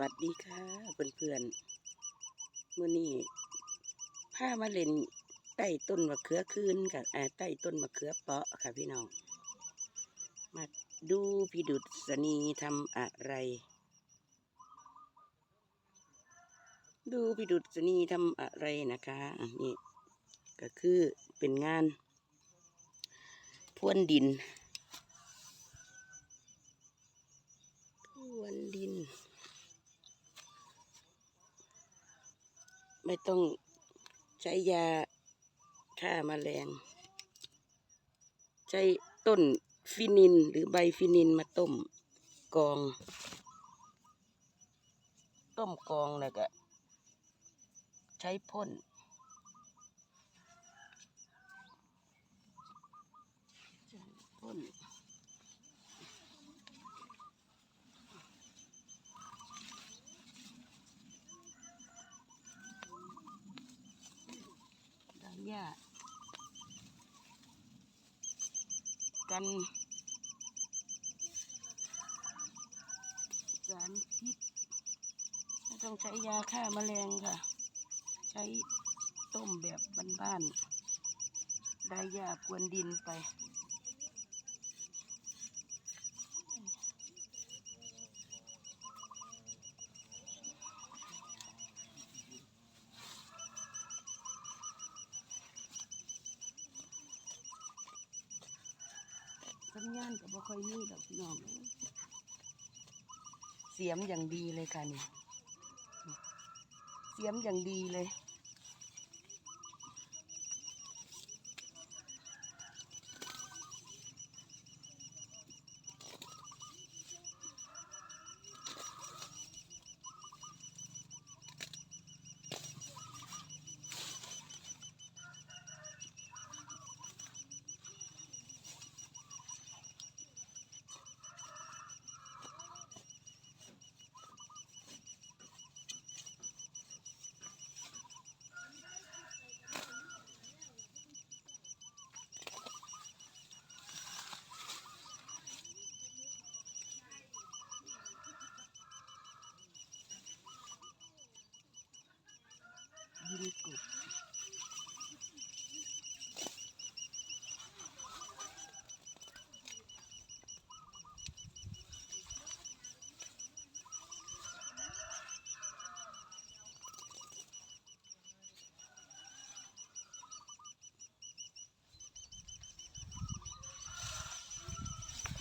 วัสดีค่ะเพื่อนๆมื่อนี้พามาเล่นใต้ต้นมะเขือคืนกับใต้ต้นมะเขือเปาะค่ะพี่น้อง มาดูพี่ดุษณีทำอะไร ดูพี่ดุษณีทำอะไรนะคะนนี้ก็คือเป็นงานพรวนดินพรวนดิน ไม่ต้องใช้ยาฆ่าแมลง ใช้ต้นฟินินหรือใบฟินินมาต้มกอง ต้มกองแล้วก็ใช้พ่นใช้พ่นดาหญ้า กันสารพิษไม่ต้องใช้ยาฆ่าแมลงค่ะ ใช้ต้มแบบบ้านๆได้ยาพรวนดินไป สัญญานก็บ่ค่อยมีดอกพี่น้องเสียมอย่างดีเลยค่ะนี่เสียมอย่างดีเลย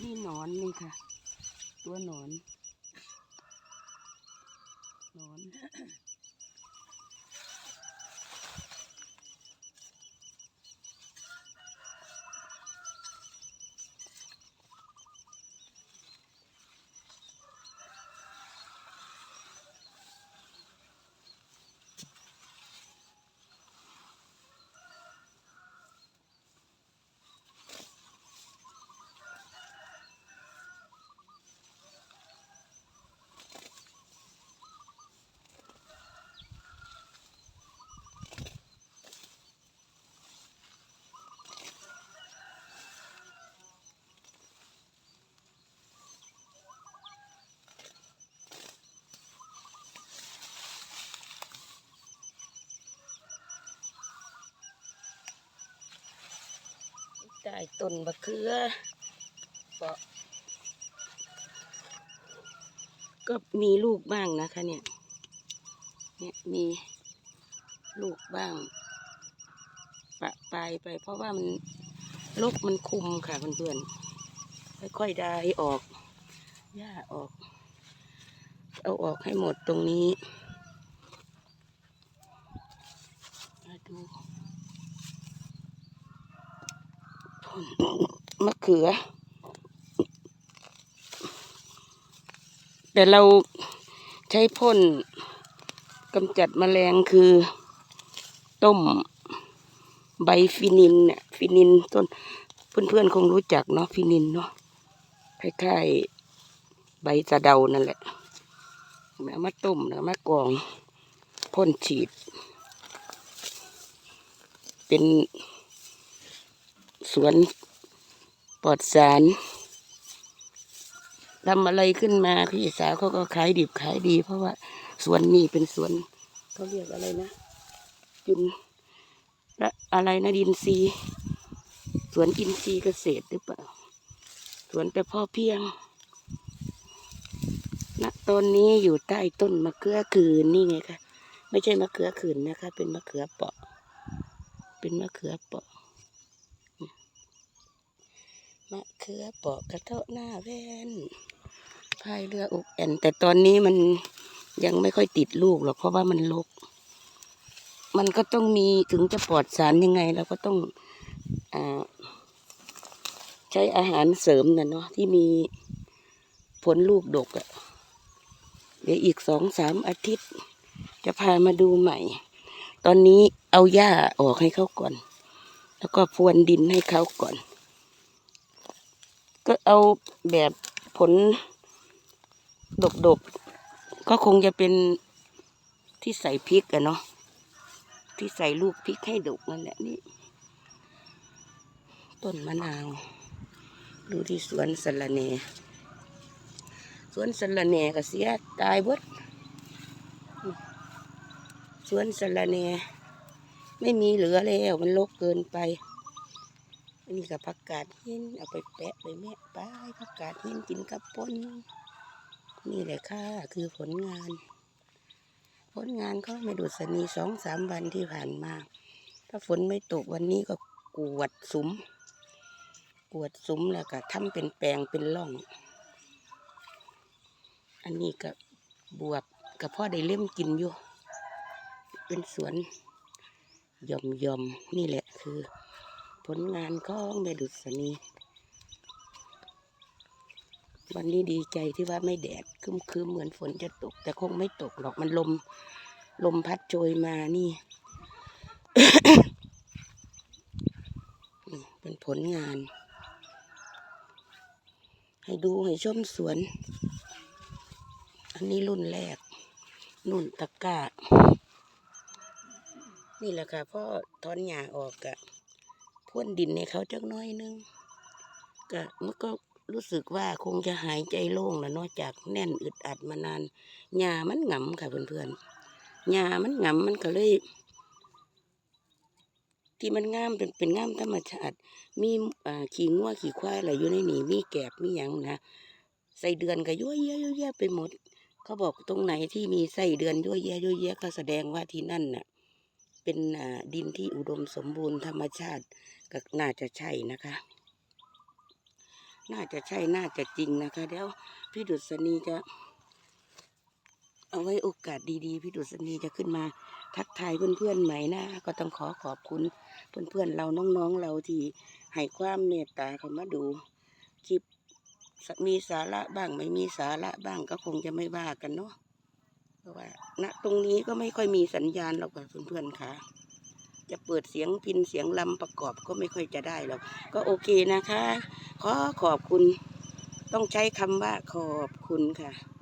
นี่หนอนนี่ค่ะ ตัวหนอน หนอน ใต้ต้นมะเขือเปาะก็มีลูกบ้างนะคะเนี่ย เนี่ยมีลูกบ้างปะปลายไป เพราะว่ามันลกมันคุมค่ะเพื่อนๆค่อยๆได้ออกหญ้าออก เอาออกให้หมดตรงนี้มาดู มะเขือ แต่เราใช้พ่นกำจัดแมลงคือต้มใบฟินินเนี่ยฟินินต้นเพื่อนๆคงรู้จักเนาะฟินินเนาะคล้ายๆใบสะเดานั่นแหละเอามาต้มแล้วมากรองพ่นฉีด เป็นสวน ปลอดสารทำอะไรขึ้นมาพี่สาวเขาก็ขายดิบขายดี เพราะว่าสวนนี้เป็นสวนเขาเรียกอะไรนะจุนและอะไรนะดินซีสวนอินทรีย์เกษตรหรือเปล่า สวนแต่พ่อเพียงณตอนนี้อยู่ใต้ต้นมะเขือคืนนี่ไงคะ ไม่ใช่มะเขือคืนนะคะ เป็นมะเขือเปาะ เป็นมะเขือเปาะ มะเขือเปาะกระเทาะหน้าแว่นพายเรืออกแอน แต่ตอนนี้มันยังไม่ค่อยติดลูกหรอกเพราะว่ามันลก มันก็ต้องมีถึงจะปลอดสารยังไงเราก็ต้องอใช้อาหารเสริมนะเนาะที่มีผลลูกดกอะ่ะเดี๋ยวอีกสองสามอาทิตย์ จะพามาดูใหม่ ตอนนี้เอาหญ้าออกให้เขาก่อน แล้วก็พรวนดินให้เขาก่อน ก็เอาแบบผลดกๆก็คงจะเป็นที่ใส่พริกอะเนาะที่ใส่ลูกพริกให้ดกนั่นแหละนี่ ต้นมะนาว ดูที่สวนสะระแหน่สวนสะระแหน่ก็เสียตายบดสวนสะระแหน่ไม่มีเหลือแล้วมันรกเกินไป อันนี้กับผักกาดเหินเอาไปแปะไปแม่ไปผักกาดเหินกินกับปนนี่แหละค่ะคือผลงาน ผลงานก็ไม่ดูสนีสองสามวันที่ผ่านมา ถ้าฝนไม่ตกวันนี้ก็กวดสุมกวดสุมแล้วก็ทำเป็นแปลงเป็นร่อง อันนี้ก็บวบกับพ่อได้เล่มกินอยู่ เป็นสวนย่อมยอมนี่แหละคือ ผลงานของแม่ดุษณีวันนี้ดีใจที่ว่าไม่แดดคึมคืมเหมือนฝนจะตก แต่คงไม่ตกหรอกมันลม ลมพัดโชยมานี่นี่เป็นผลงาน ให้ดูให้ชมสวน อันนี้รุ่นแรกนุ่นตะกร้านี่แหละค่ะพ่อถอนหญ้าออกกะ พ่นดินให้เขาจักน้อยนึงก็มันก็รู้สึกว่าคงจะหายใจโล่งแล้วนอกจากแน่นอึดอัดมานานหญ้ามันหงำค่ะเพื่อนๆหญ้ามันหงำมันก็เลย ที่มันงามเป็นเป็นงามธรรมชาติมีขี้งัวขี้ควายอะไรอยู่ในนี่มีแกบมีหยังนะใส่เดือนก็ยั่วเยะยั่วเยะไปหมด เขาบอกตรงไหนที่มีไส้เดือนยั่วเยะยั่วเยะก็แสดงว่าที่นั่นน่ะเป็นดินที่อุดมสมบูรณ์ธรรมชาติ ก็น่าจะใช่นะคะ น่าจะใช่น่าจะจริงนะคะ เดี๋ยวพี่ดุษณีจะ เอาไว้โอกาสดีๆ พี่ดุษณีจะขึ้นมาทักทายเพื่อนๆใหม่นะก็ต้องขอขอบคุณเพื่อนๆเราน้องๆเราที่ให้ความเมตตาเขามาดูคลิปมีสาระบ้างไม่มีสาระบ้างก็คงจะไม่ว่ากันเนาะเพราะว่าณตรงนี้ก็ไม่ค่อยมีสัญญาณหรอกค่ะเพื่อนๆค่ะ จะเปิดเสียงพินเสียงลำประกอบก็ไม่ค่อยจะได้หรอกก็โอเคนะคะ ขอขอบคุณ ต้องใช้คำว่าขอบคุณค่ะ